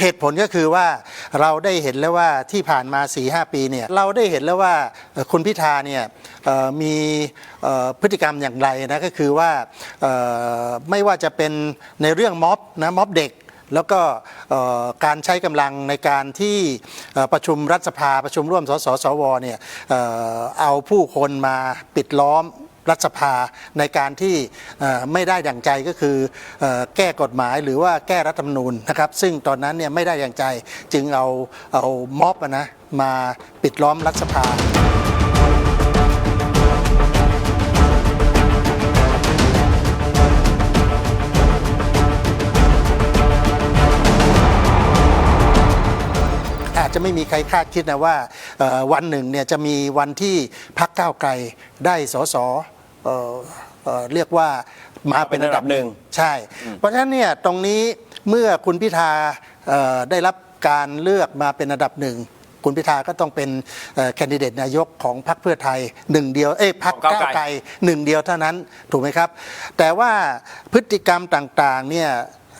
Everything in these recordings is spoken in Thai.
เหตุผลก็คือว่าเราได้เห็นแล้วว่าที่ผ่านมา4-5หปีเนี่ยเราได้เห็นแล้วว่าคุณพิธาเนี่ยมีพฤติกรรมอย่างไรนะก็คือว่าไม่ว่าจะเป็นในเรื่องม็อบนะม็อบเด็กแล้วก็การใช้กำลังในการที่ประชุมรัฐสภาประชุมร่วมสสสวเนี่ยเอาผู้คนมาปิดล้อม รัฐสภาในการที่ไม่ได้ดั่างใจก็คืออแก้กฎหมายหรือว่าแก้รัฐธรรมนูญนะครับ ซึ่งตอนนั้นเนี่ยไม่ได้ดั่างใจจึงเอาเอาม็อบนะมาปิดล้อมรัฐสภาอาจจะไม่มีใครคาดคิดนะว่าวันหนึ่งเนี่ยจะมีวันที่พักก้าวไกลได้สส เอ่อเอ่อเรียกว่ามาเป็นอันดับหนึ่งใช่ เพราะฉะนั้นเนี่ยตรงนี้เมื่อคุณพิธาเอ่อได้รับการเลือกมาเป็นอันดับหนึ่งคุณพิธาก็ต้องเป็นแคนดิเดตนายกของพรรคเพื่อไทยหนึ่งเดียวเอ้ยพรรคของก้าวก้าวไกลไกลหนึ่งเดียวเท่านั้นถูกไหมครับ แต่ว่าพฤติกรรมต่างๆเนี่ย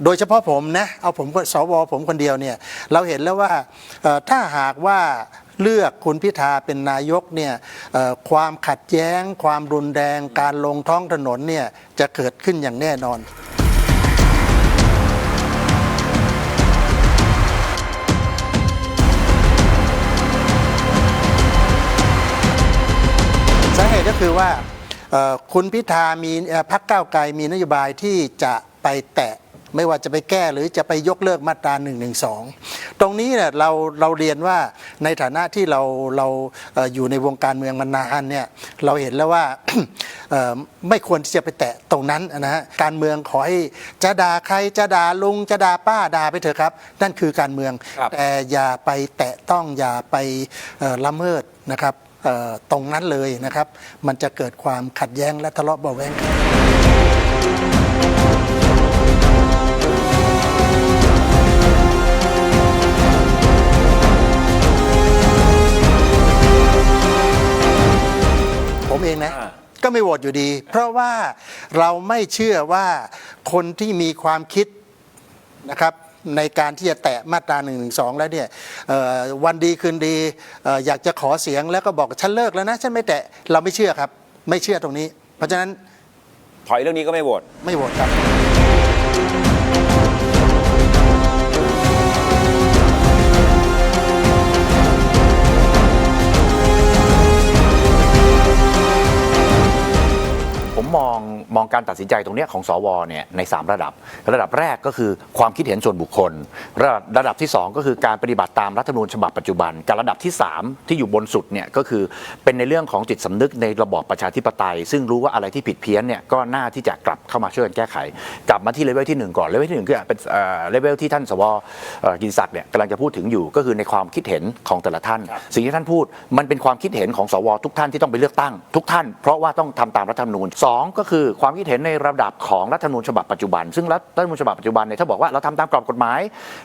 โดยเฉพาะผมนะเอาผมสวผมคนเดียวเนี่ยเราเห็นแล้วว่าเอ่อถ้าหากว่า เลือกคุณพิธาเป็นนายกเนี่ยความขัดแย้ง ความรุนแรง การลงท้องถนนเนี่ยจะเกิดขึ้นอย่างแน่นอนสาเหตุก็คือว่าคุณพิธามีพรรคก้าไกลมีนโยบายที่จะไปแตะ ไม่ว่าจะไปแก้หรือจะไปยกเลิกมาตรา1นึตรงนี้เนี่ยเราเราเรียนว่าในฐานะที่เราเราเอ่ออยู่ในวงการเมืองมานานเนี่ยเราเห็นแล้วว่าเอ่อไม่ควรที่จะไปแตะตรงนั้นนะฮะการเมืองขอให้จะด่าใครจะด่าลุงจะด่าป้าด่าไปเถอะครับ นั่นคือการเมืองครับแต่อย่าไปแตะต้องอย่าไปเอ่อละเมิดนะครับเอ่อตรงนั้นเลยนะครับ มันจะเกิดความขัดแย้งและทะเลาะเบาะแว้งกัน ไม่โหวตอยู่ดี เพราะว่าเราไม่เชื่อว่าคนที่มีความคิดนะครับในการที่จะแตะมาตรา1นึแล้วเนี่ยเอ่อวันดีคืนดีเอ่ออยากจะขอเสียงแล้วก็บอกฉันเลิกแล้วนะฉันไม่แตะเราไม่เชื่อครับ ไม่เชื่อตรงนี้ เพราะฉะนั้นถอยเรื่องนี้ก็ไม่โหวตไม่โหวตครับ มมอง มองการตัดสินใจตรงเนี้ยของสวเนี่ยใน 3 ระดับ ระดับแรกก็คือความคิดเห็นส่วนบุคคล ระดับระดับที่ 2 ก็คือการปฏิบัติตามรัฐธรรมนูญฉบับปัจจุบันการระดับที่ 3 ที่อยู่บนสุดเนี่ยก็คือเป็นในเรื่องของจิตสำนึกในระบอบประชาธิปไตย ซึ่งรู้ว่าอะไรที่ผิดเพี้ยนเนี่ยก็น่าที่จะกลับเข้ามาช่วยกันแก้ไข กลับมาที่เลเวลที่หนึ่งก่อนเลเวลที่หนึ่งคือเป็นเลเวลที่ท่านสวเอ่อกินศักดิ์เนี่ยกำลังจะพูดถึงอยู่ก็คือในความคิดเห็นของแต่ละท่าน สิ่งที่ท่านพูดมันเป็นความคิดเห็นของสวทุกท่านที่ต้องไปเลือกตั้ง ทุกท่านเพราะว่าต้องทำตามรัฐธรรมนูญสองก็คือความคิดเห็นในระดับของรัฐธรรมนูญฉบับปัจจุบัน ซึ่งรัฐธรรมนูญฉบับปัจจุบันเนี่ยถ้าบอกว่าเราทำตามกรอบกฎหมาย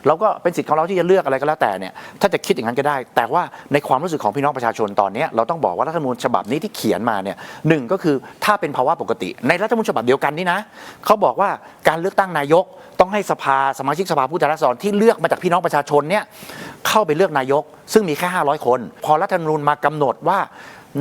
เราก็เป็นสิทธิ์ของเราที่จะเลือกอะไรก็แล้วแต่เนี่ยถ้าจะคิดอย่างนั้นก็ได้ แต่ว่าในความรู้สึกของพี่น้องประชาชนตอนนี้เราต้องบอกว่ารัฐธรรมนูญฉบับนี้ที่เขียนมาเนี่ยหนึ่งก็คือถ้าเป็นภาวะปกติ ในรัฐธรรมนูญฉบับเดียวกันนี่นะเขาบอกว่าการเลือกตั้งนายกต้องให้สภาสมาชิกสภาผู้แทนราษฎรที่เลือกมาจากพี่น้องประชาชนเนี่ยเข้าไปเลือกนายก ซึ่งมีแค่ 500 คน พอรัฐธรรมนูญมากำหนดว่า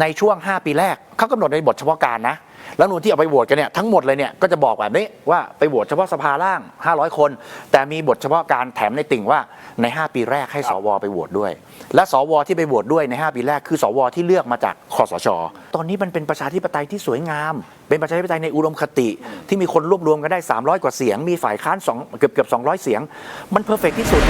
ในช่วง 5 ปีแรกเขากำหนดในบทเฉพาะการนะ แล้วนูนที่เอาไปโหวตกันเนี่ยทั้งหมดเลยเนี่ยก็จะบอกแบบนี้ว่าไปโหวตเฉพาะสภาล่าง 500 คน แต่มีบทเฉพาะการแถมในติ่งว่าใน 5 ปีแรกให้สวไปโหวตด้วย และสวที่ไปโหวตด้วยใน 5 ปีแรกคือสวที่เลือกมาจากคอสช ตอนนี้มันเป็นประชาธิปไตยที่สวยงาม เป็นประชาธิปไตยในอุดมคติ ที่มีคนรวบรวมกันได้ 300 กว่าเสียง มีฝ่ายค้านสองเกือบเกือบ200 เสียง มันเพอร์เฟกที่สุด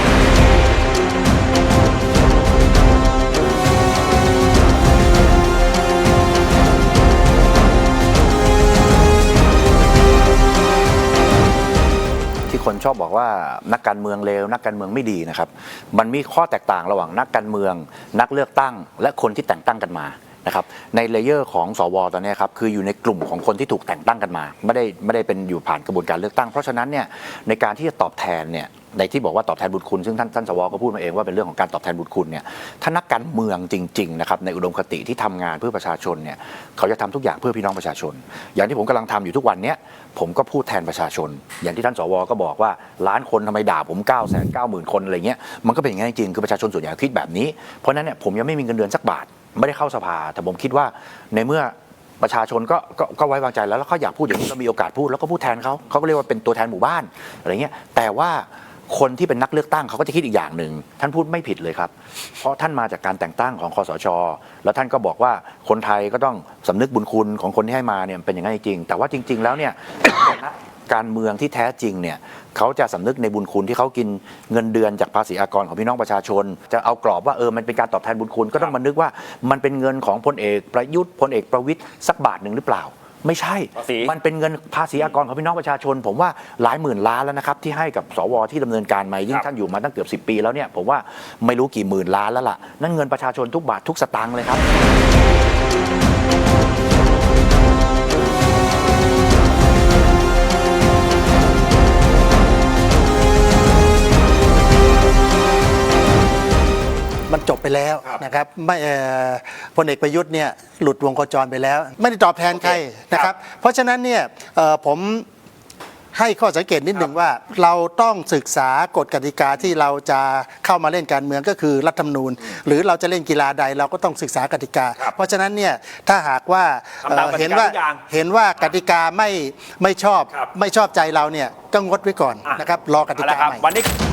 คนชอบบอกว่านักการเมืองเลวนักการเมืองไม่ดีนะครับ มันมีข้อแตกต่างระหว่างนักการเมือง นักเลือกตั้ง และคนที่แต่งตั้งกันมา นะครับในเลเยอร์ของสวตอนนี้ครับคืออยู่ในกลุ่มของคนที่ถูกแต่งตั้งกันมา ไม่ได้ไม่ได้เป็นอยู่ผ่านกระบวนการเลือกตั้ง เพราะฉะนั้นเนี่ยในการที่จะตอบแทนเนี่ยในที่บอกว่าตอบแทนบุญคุณ ซึ่งท่านท่านสวก็พูดมาเองว่าเป็นเรื่องของการตอบแทนบุญคุณเนี่ยถ้านักการเมืองจริงๆนะครับในอุดมคติที่ทำงานเพื่อประชาชนเนี่ยเขาจะทำทุกอย่างเพื่อพี่น้องประชาชน อย่างที่ผมกำลังทำอยู่ทุกวันเนี้ยผมก็พูดแทนประชาชน อย่างที่ท่านสวก็บอกว่าล้านคนทำไมด่าผม9ก้าแสนเก้าหมื่นคนอะไรเงี้ยมันก็เป็นอย่างนั้นจริงคือประชาชนส่วนใหญ่คิดแบบนี้เพราะนั้นเนี่ยผมยังไม่มีเงินเดือนสักบาท ไม่ได้เข้าสภา แต่ผมคิดว่าในเมื่อประชาชนก็ก็ก็ไว้วางใจแล้วแล้วเขาอยากพูดอย่างนี้ก็มีโอกาสพูดแล้วก็พูดแทนเขาเขาก็เรียกว่าเป็นตัวแทนหมู่บ้านอะไรเงี้ยแต่ว่าคนที่เป็นนักเลือกตั้งเขาก็จะคิดอีกอย่างหนึ่งท่านพูดไม่ผิดเลยครับ เพราะท่านมาจากการแต่งตั้งของคอสช แล้วท่านก็บอกว่าคนไทยก็ต้องสำนึกบุญคุณของคนที่ให้มาเนี่ยเป็นอย่างนั้นจริง แต่ว่าจริง ๆ แล้วเนี่ย กการเมืองที่แท้จริงเนี่ยเขาจะสำนึกในบุญคุณที่เขากินเงินเดือนจากภาษีอากรของพี่น้องประชาชน จะเอากรอบว่าเออมันเป็นการตอบแทนบุญคุณก็ต้องมานึกว่ามันเป็นเงินของพลเอกประยุทธ์พลเอกประวิตยสักบาทหนึ่งหรือเปล่าไม่ใช่ภาษีมันเป็นเงินภาษีอากรของพี่น้องประชาชน ผมว่าหลายหมื่นล้านแล้วนะครับ ที่ให้กับสวที่ดำเนินการมายิ่งท่านอยู่มาตั้งเกือบ 10 ปีแล้วเนี่ย ผมว่าไม่รู้กี่หมื่นล้านแล้วล่ะ นั่นเงินประชาชนทุกบาททุกสตางค์เลยครับ แล้วนะครับไม่เอ่อพลเอกประยุทธ์เนี่ยหลุดวงโคจรไปแล้ว ไม่ได้ตอบแทนใครนะครับ เพราะฉะนั้นเนี่ยเอ่อผมให้ข้อสังเกตนิดหนึ่งว่าเราต้องศึกษากฎกติกาที่เราจะเข้ามาเล่นการเมืองก็คือรัฐธรรมนูญ หรือเราจะเล่นกีฬาใดเราก็ต้องศึกษากติกาครับเพราะฉะนั้นเนี่ยถ้าหากว่าทำตามเอ่อกติกาเห็นว่าทุกอย่างเห็นว่ากติกาไม่ไม่ชอบครับไม่ชอบใจเราเนี่ยก็งดไว้ก่อนอะนะครับรอกติเอาละกาครับใหม่วันนี้